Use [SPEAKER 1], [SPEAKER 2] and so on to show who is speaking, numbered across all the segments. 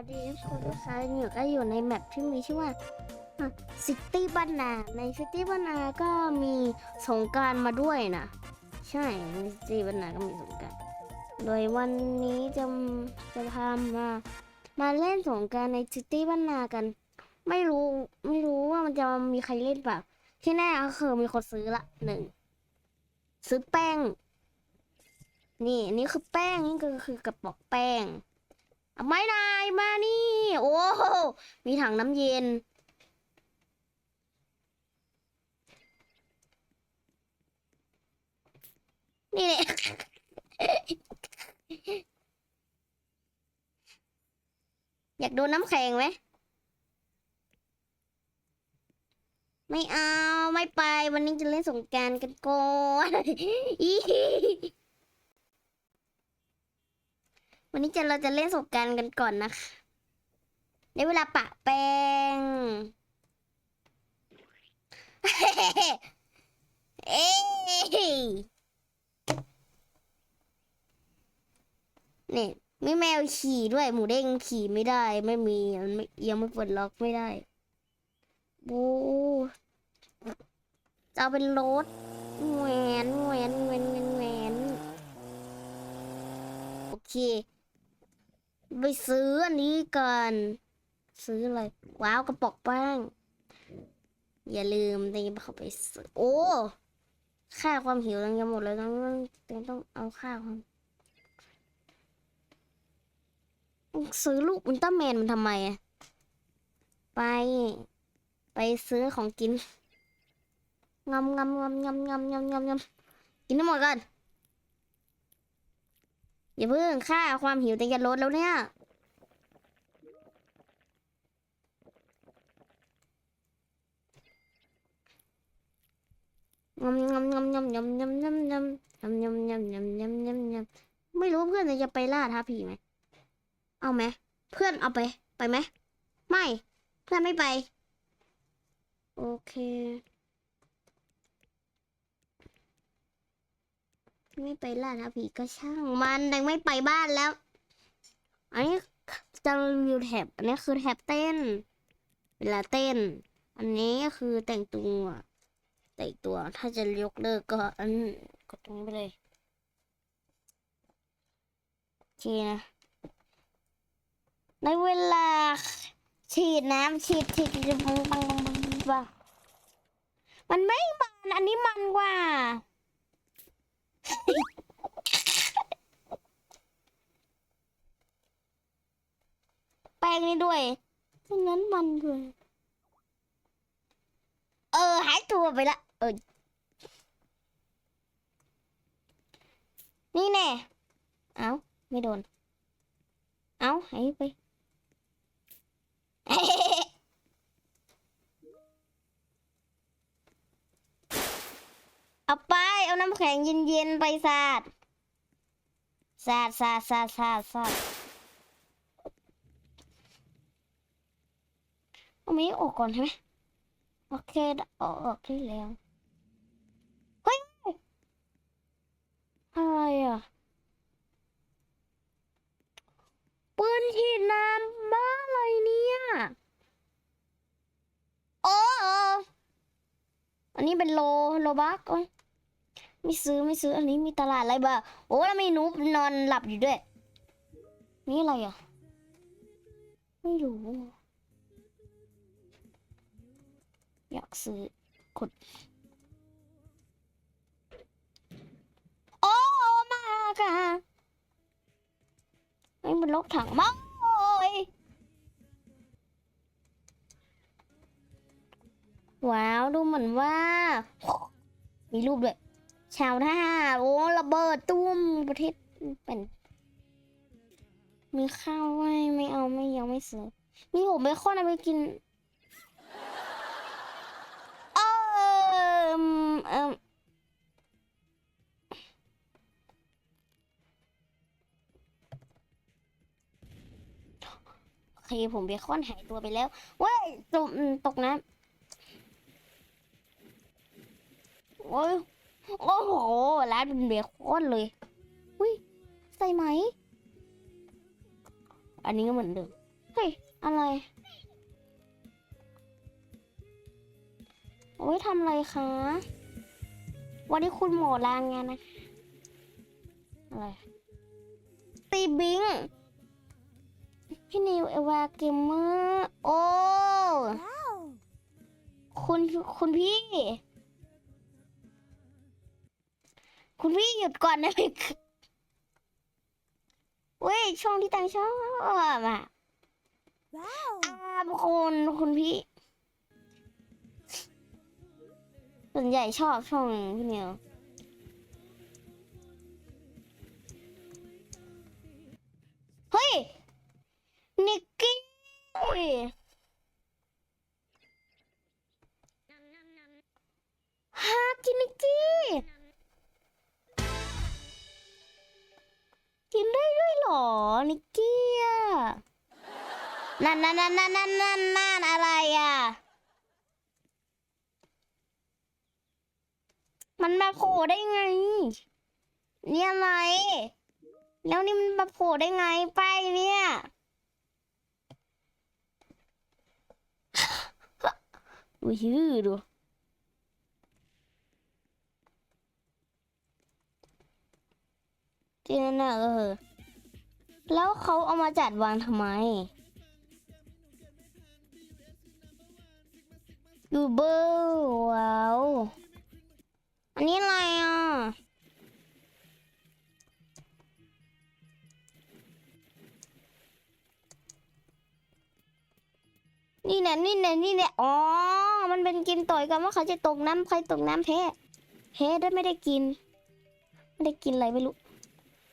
[SPEAKER 1] วัสดีทุกคนนะคะอยู่ก็อยู่ในแมปที่มีชื่อว่าซิตี้บ้านนาในซิตี้บ้านนาก็มีสงการมาด้วยนะ ใช่ในซิตี้บ้านนาก็มีสงการโดยวันนี้จะจะพามา มาเล่นสงการในซิตี้บ้านนากัน ไม่รู้ไม่รู้ว่ามันจะมีใครเล่นเปล่าที่แน่ก็คือมีคนซื้อละหนึ่งซื้อแป้ง นี่นนี้คือแป้งนี่ก็คือ กระป๋องแป้ง ไม้นายมานี่ โอ้มีถังน้ำเย็น นี่แหละอยากดนน้ำแข็งไหม ไม่เอา ไม่ไป วันนี้จะเล่นสงการกันก่อน วันนี้จะเราจะเล่นสงการกันก่อนนะคะในเวลาปะแป้งเอ้ยนี่ไมีแมวขี่ด้วย หมูเด้งขี่ไม่ได้ ไม่มีมันยังไม่ปลดล็อกไม่ได้บูจะเอาเป็นรถแหวนแหวนแหวนแหวนแหวนโอเค ไปซื้ออันนี้ก่อน ซื้ออะไร ว้าวกระป๋องแป้ง อย่าลืมต้องเขาไปซื้อ โอ้ค่าความหิวต้องยังหมดเลยต้องต้องต้องเอาข้าควาซื้อลูกอุลตร้าแมนมันทำไมอะไป ไปซื้อของกินงำงำงำงำงำงำงำกินให้หมดก่อน อย่าเพิ่งค่าความหิวแต่จะลดแล้วเนี่ยงำงำงำงำงำงำงำงำงำงำงำงำงำงำงำงำไม่รู้เพื่อนจะไปล่าท้าผีไหม เอาไหม เพื่อนเอาไป ไปไหม ไม่ เพื่อนไม่ไป โอเค ไม่ไปล่าท้าผีก็ช่างมันยังไม่ไปบ้านแล้ว อันนี้จะรีวิวแท็บอันนี้คือแท็บเต้น เวลาเต้น อันนี้คือแต่งตัวแต่อีกตัวถ้าจะยกเลิกก็อันกดตรงนี้ไปเลยโอเคนะในเวลา ฉีดน้ำฉีดฉีดฉีดปังปังปังปังมันไม่มันอันนี้มันกว่า แป้งนี่ด้วยไม่งั้นมันด้วย เออ หายตัวไปละ เออ นี่แน่ เอ้าไม่โดน เอ้าหายไป เอาไป เอาน้ำแข็งเย็นๆไปสาด สาดสาดสาดสาดสาดเอาไมีออกก่อนใช่ไหมโอเคออกออกได้แล้วเฮ้ยอะไรอะปืนฉีดน้ำบ้าอะไรเนี่ยโอ้โอ้อันนี้เป็นโลโลบักโอ้ย ไม่ซื้อไม่ซื้ออันนี้มีตลาดอะไรบ้างโอ้แล้วมีหนูนอนหลับอยู่ด้วย นี่อะไรอะ ไม่รู้ อยากซื้อกดโอ้มาค่ะไม่เป็นรถถังมั้งโอ้ยว้าว ดูเหมือนว่า มีรูปด้วย ชาวท่าโอ้ระเบิดตุ้มประเทศเป็นมีข้าวไว้ไม่เอาไม่ยังไม่ซื้อมีผมเบคอนเอาไปกินเออเออโอเคผมเบคอนหายตัวไปแล้วเว้ยตกตกน้ำโอ้ย โอ้โห ร้านเป็นเบคอนเลย อุ้ย ใส่ไหม อันนี้ก็เหมือนเดิม เฮ้ย อะไร โอ้ยทำอะไรคะ วันนี้คุณหมอลางงานนะ อะไร ตีบิง พี่นิวเอวาเกมเมอร์ โอ้ คุณ คุณพี่ คุณพี่หยุดก่อนนะพี่เว้ยช่องที่ตังชอบอะ
[SPEAKER 2] Wow.
[SPEAKER 1] อ่าคุณคุณพี่ ส่วนใหญ่ชอบช่องพี่นิวเฮ้ยนิกกี้ นั่นนั่นนั่นนั่นนั่นนั่นอะไรอะ มันมาโผล่ได้ไง เนี่อะไร แล้วนี่มันมาโผล่ได้ไงไปเนี่ยดูชื่อดูที่นั่นน่ะเออ แล้วเขาเอามาจัดวางทำไม ยูเบอร์ว้าว อันนี้อะไรอะ นี่แน่นี่แน่นี่แน่อ๋อ มันเป็นกินต่อยกันว่าเขาจะตกน้ำใครตกน้ำแพ้แพ้ได้ไม่ได้กิน ไม่ได้กินอะไรไม่รู้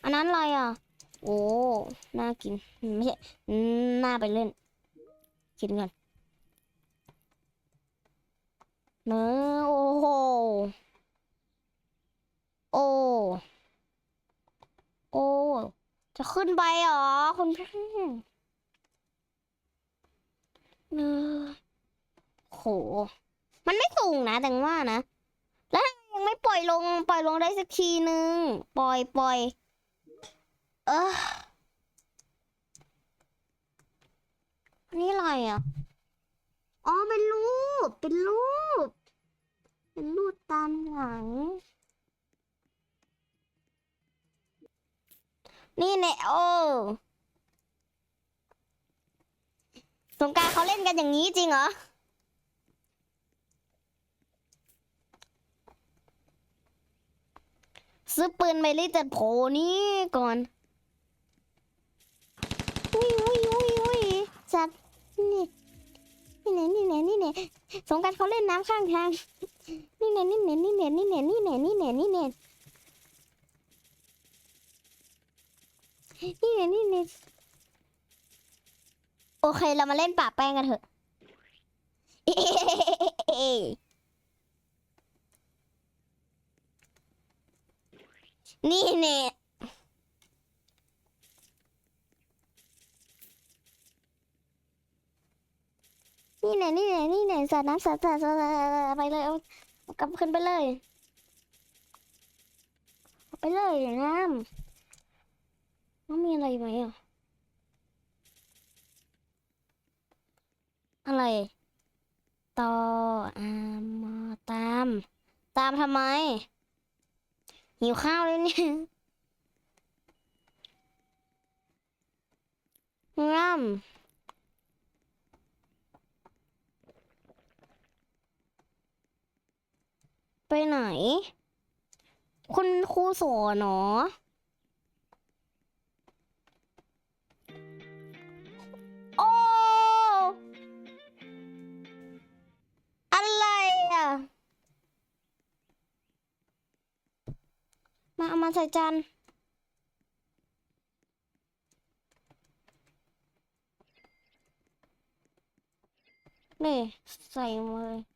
[SPEAKER 1] อันนั้นอะไรอะ โอ้ น่ากิน ไม่ใช่ น่าไปเล่น กินก่อน เนอะโอ้โห โอ้ โอ้ จะขึ้นไปหรอคุณพี่เนอะโห มันไม่สูงนะแต่ว่านะ แล้วยังไม่ปล่อยลง ปล่อยลงได้สักทีนึง ปล่อยปล่อย เอออันนี้อะไรอะ อ๋อ เป็นรูป เป็นรูป เป็นรูปตามหลัง นี่เนี่ยโอสงการเขาเล่นกันอย่างนี้จริงเหรอซื้อปืนไปเลยจัดโผนี่ก่อน อุ้ยอุ้ยอุ้ยอุ้ยจัดนี่ นี่เนี่ยนี่เนี่ยนี่เนี่ยสงการเขาเล่นน้ำข้างทาง นี่เนี่ยนี่เนี่ยนี่เนี่ยนี่เนี่ยนี่เนี่ยนี่เนี่ยนี่เนี่นี่เนี่ยนี่เนี่ยโอเค เรามาเล่นป่าแป้งกันเถอะนี่เนี่ย นี่เนี่ยนี่เนี่ยนี่เนี่ยสาดน้ำสาดสาดสาดไปเลยเอากลับขึ้นไปเลย ไปเลยน้ำน้ำมีอะไรไหมอะอะไรต่ออามาตาม ตามทำไม หิวข้าวเลยเนี่ยง่ำ ไปไหน คุณครูสอนเหรอโอ้อะไรอะ มาเอามาใส่จานนี่ใส่มา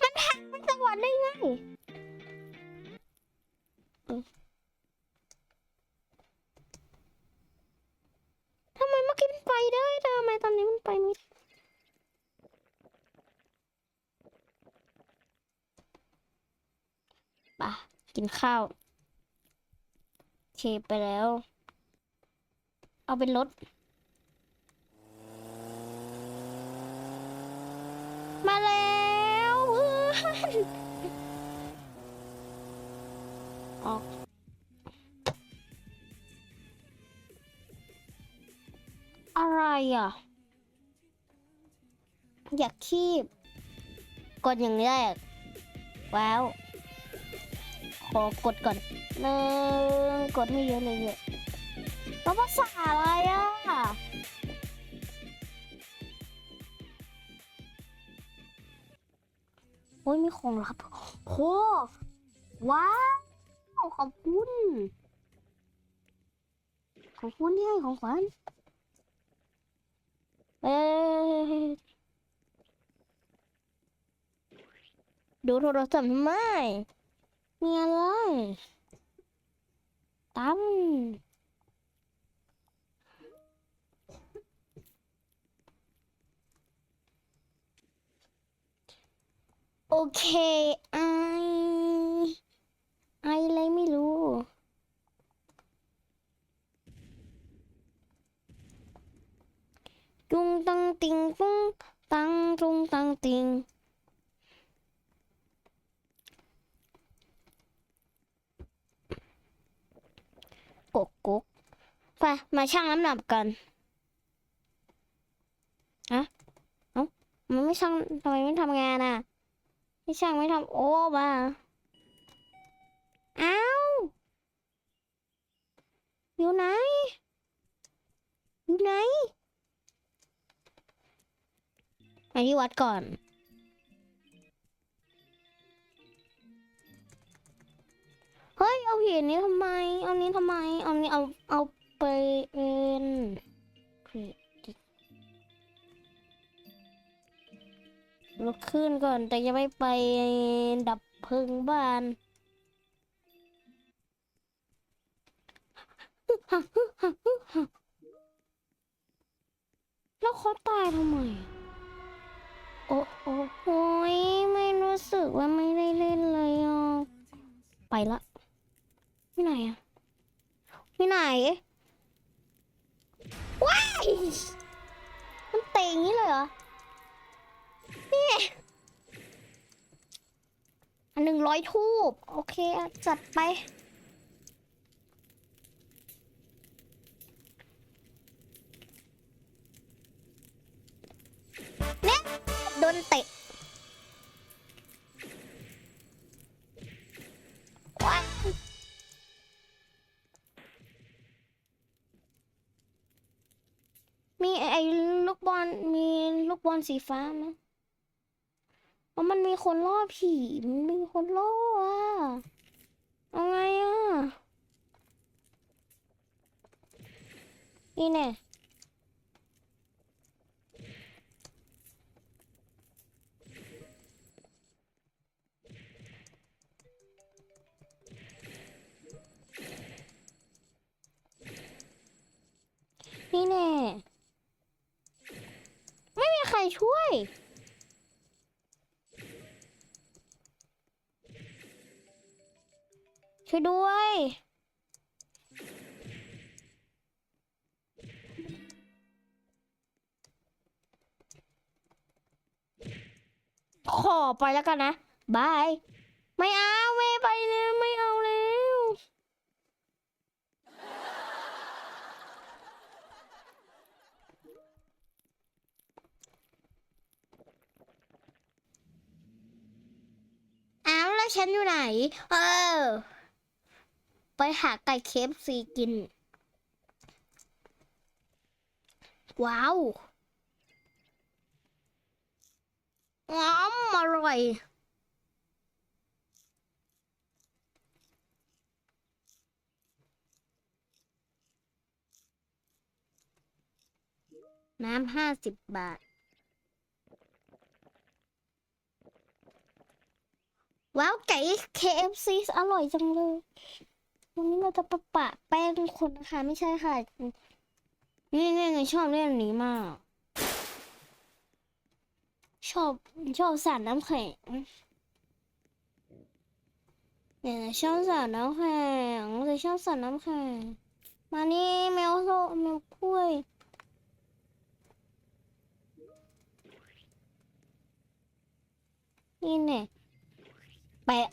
[SPEAKER 1] มันแพ้มันสวัดได้ไงทำไมเมื่อกี้มันไปได้ทำไมตอนนี้มันไปไม่ปะกินข้าวเคไปแล้ว เอาเป็นรถ อนออกอะไรอะ อยากคีบ กดอย่างแรกว้าวขอกดก่อนหนึ่งกดให้เยอะเลยเยอะแล้วภาษาอะไรอะ อ้ยมีของลับโหว้าวขอบคุณ ขอบคุณที่ให้ของขวัญเอ้ยดูโทรศัพท์ทำไมมีอะไรตั้ม โอเคไอไออะไรไม่รู้ จุงตังติงปุ้งตังจุงตังติงกกกกไปมาชั่งน้ำหนักกันอะเอ้ามันไม่ชั่งทำไมไม่ทำงานอะ ไม่ช่างไม่ทำโอ้มาเอ้าอยู่ไหนอยู่ไหนมาที่วัดก่อนเฮ้ย เอาหินนี้ทำไม เอานี้ทำไม เอานี้เอา เอาไปเป็น ลุกขึ้นก่อนแต่ยังไม่ไปดับเพลิงบ้านแล้วเขาตายทำไมโอ้โอ้โยไม่รู้สึกว่าไม่ได้เล่นเลยอะไปละไม่ไหนอะไม่ไหนว้ายมันเตะอย่างนี้เลยเหรอ นี่อันหนึ่งร้อยทูบโอเค จัดไป เนี่ยโดนเตะมีไอ้ลูกบอลมีลูกบอลสีฟ้าไหม เพราะมันมีคนล่อผีมันมีคนล่ออะเอาไงอะนี่แน่นี่แน่ไม่มีใครช่วย ช่วยด้วย ขอไปแล้วกันนะบาย ไม่เอาไม่ไปเลยไม่เอาแล้วอ้าวแล้วฉันอยู่ไหน เออ ไปหาไก่เคฟซีกิน ว้าวง้อมอร่อย น้ำห้าสิบบาท ว้าว ไก่ KFC อร่อยจังเลย วันนี้เราจะประปะแป้งคนนะคะ ไม่ใช่ค่ะ นี่นี่นชอบเล่นอันนี้มาก ชอบชอบสารน้ำแข็งเนี่ยชอบสระน้ำแข็งเลยชอบสระน้ำแข็งมานี่แมวโซแมวกล้วยนี่เนี่ยแปะ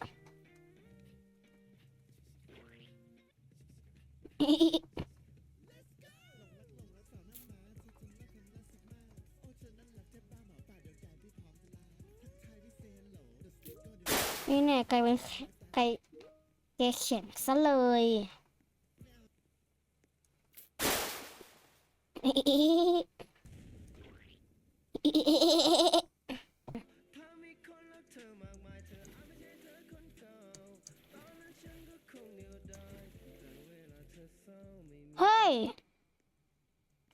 [SPEAKER 1] นี่เนี่ยกลายเป็นไก่แกเขียนซะเลยเ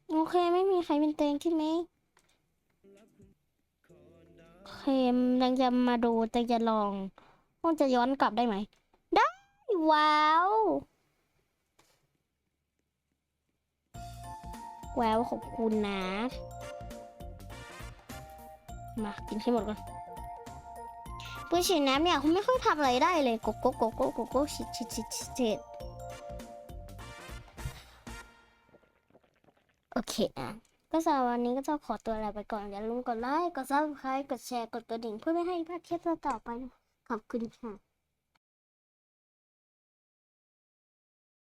[SPEAKER 1] โอเคไม่มีใครเป็นเตงใช่ไหมโอเคยังจะมาดูแต่จะลองว่าจะย้อนกลับได้ไหม ได้ ว้าว ว้าวขอบคุณนะ มากินให้หมดก่อนปืนฉีดน้ำเนี่ยคุณไม่ค่อยทำอะไรได้เลยโกโก้โกโก้โกโก้ชิดชิดชิดชิด เคอะก็สำหรับวันนี้ก็จะขอตัวลาไปก่อนอย่าลืมกดไลค์กดซับสไครต์กดแชร์กดกระดิ่งเพื่อไม่ให้พลาดคลิปต่อไปขอบคุณค่ะ